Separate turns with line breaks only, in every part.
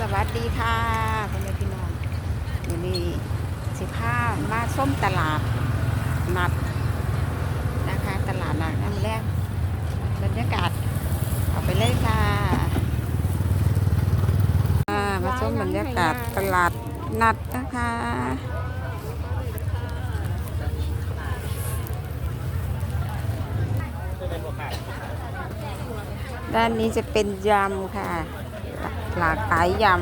สวัสดีค่ะพ่อแม่พี่น้องวันนี้สิพามาส้มตลาดนัดนะคะ ตลาดนัดน้ำแรกบรรยากาศเอาไปเลยค่ะอ่ามาส้มบรรยากาศตลาดนัดนะคะด้านนี้จะเป็นยำค่ะ หลากหลายยำ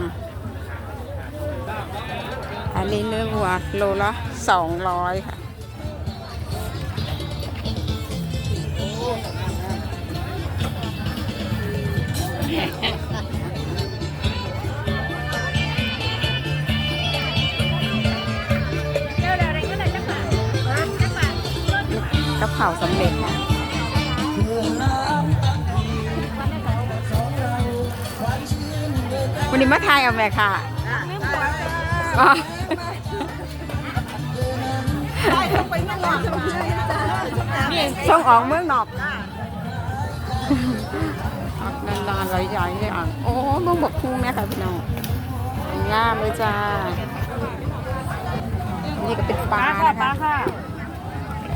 อันนี้เนื้อวัวโลละสองร้อยค่ะ กระเพราสำเร็จค่ะ วันนี้มาทายเอาแม่ค่ะอ๋อส่งออกเมืองนอกนานๆหลายอย่างเลยอะโอ้เมืองบกคุ้งเนี่ยค่ะพี่น้องงามเลยจ้า นี่ก็เป็นปลานะคะ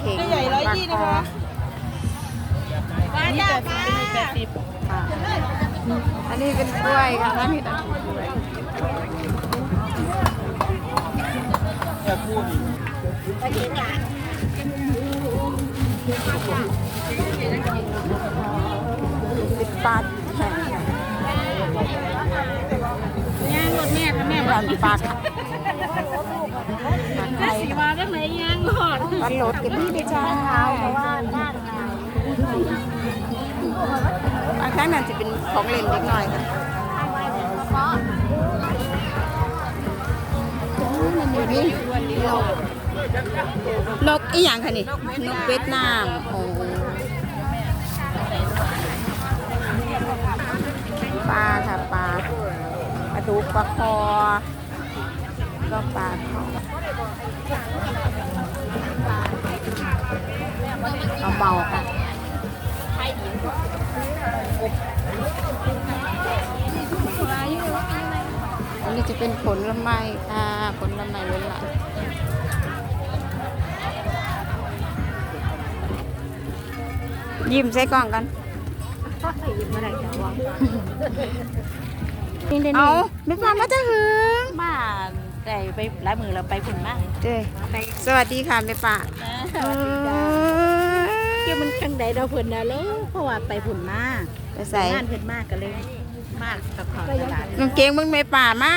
เข่ง
ใหญ่ร้อยยี่นะคะ
ปลา
นี่
จ้า
แปดสิบนี่แปดสิบ
ค่ะอั นนี้เป็นกล้วยค่ะท่านนี่เป็นกล้วยเป็นปลาแห้ง
ย่างรถแม่ค่ะแม่
ปลาปลาปลาไทย
สีมาได้ไหมย่างหอด
ปลาโหลดกันนี่ไปจ้าเพราะว่าบ้างครั้ งนั้นจะเป็นของเล่นเล็กน้อยค่ะมันอยู่นี่นกนกอีหยังคะนี่ นกเวียดนามโอ้ปลาค่ะปลาปลาดุกปลาคอ ก็ปลาทองเอาเบาค่ะ อันนี้จะเป็นผลไม้ค่ะผลไม้ล้วนหลายยิ้มใส่กล่องกันเอาไม่ฟังมาจะหึง
มาได้ไปหลายมือเราไปผุนมาก
เจ้สวัสดีค่ะแม่ป่า
สวัสดีจ้าเกี่ยวมันข้างใดเราผุนนะลูกเพราะว่าไปผุนมาก
ไปใส่
งานเพิ่นมากกันเลยมากกับเขาตลาด
กางเกงมึงแม่ป่ามา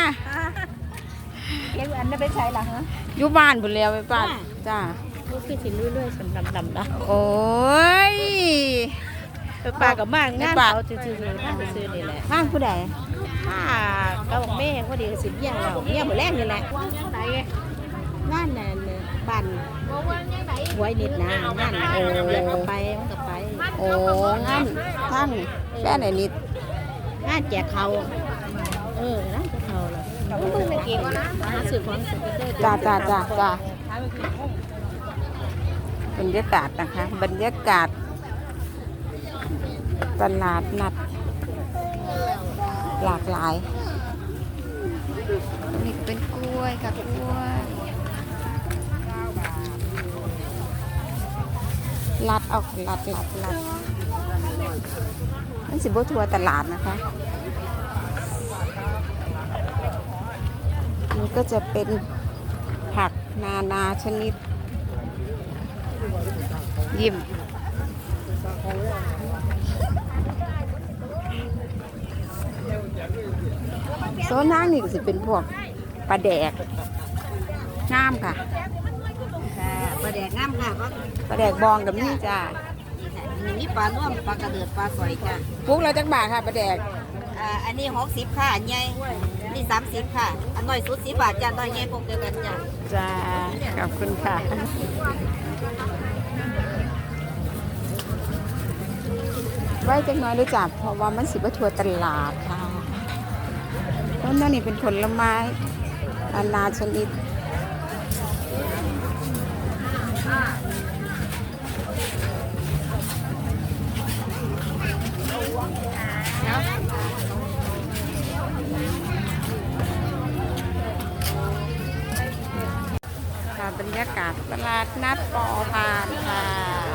เกี่ยวอันนั้นไปใช้หรอฮะ
อยู่บ้านบุญแล้วแม่ป่า
ว่า
จ้า
ลูกคือสิเรื่อยๆสำดำๆนะ
โอ้ย
ไปปลากับมากงาน
ไปปลา
เขาซื่อๆนั่นซื่อๆนี่แหละ
บ้านผู้ใด
ป้าก็บอกแม่พอดีสิเยี่ยงเราเยี่ยงหมดแรกนี่แหละงานน่ะบ้านไว้นิดนะงานโอ้
โอ้งั้นท่านแค่ไหนนิด
งานแจกเขาเออนะแจกเขาเลยมึงเพิ่งไปเก็บนะหาสื่อของสื่อเด้อ
จ้าจ้าจ้าจ้าบรรยากาศนะคะ บรรยากาศตลาดนัด หลากหลายอันนี่ก็เป็นกล้วยค่ะกล้วย ลัดเอาค่ะลัดลัดลัดนั่นสิบทัวตลาดนะคะนี่ก็จะเป็นผักนานาชนิด ยิ้มโซนทางนี่ก็สิเป็นพวกปลาแดกน้ำค่ะ
ปลาแดกงามค่ะเพราะ
ปลาแดกบองกับนี่จ้า
นี่มีปลาร่วมปลากระเดือดปลาสอยจ้ะ
ปุ๊กเราจักบาทค่ะปลาแดก
อ่าอันนี้หกสิบค่ะอันใหญ่นี่สามสิบค่ะ อันน้อยสุดสิบบาทจ้ะน้อยใหญ่พวกเดียวกันจ้ะ
จ้าขอบคุณค่ะไว้จักหน้อยด้วยจ้ะเพราะว่ามันสิบทัวร์ตลาดค่ะต้นนั่นนี่เป็นผลไม้นานาชนิด บรรยากาศตลาดนัดปอพานค่ะ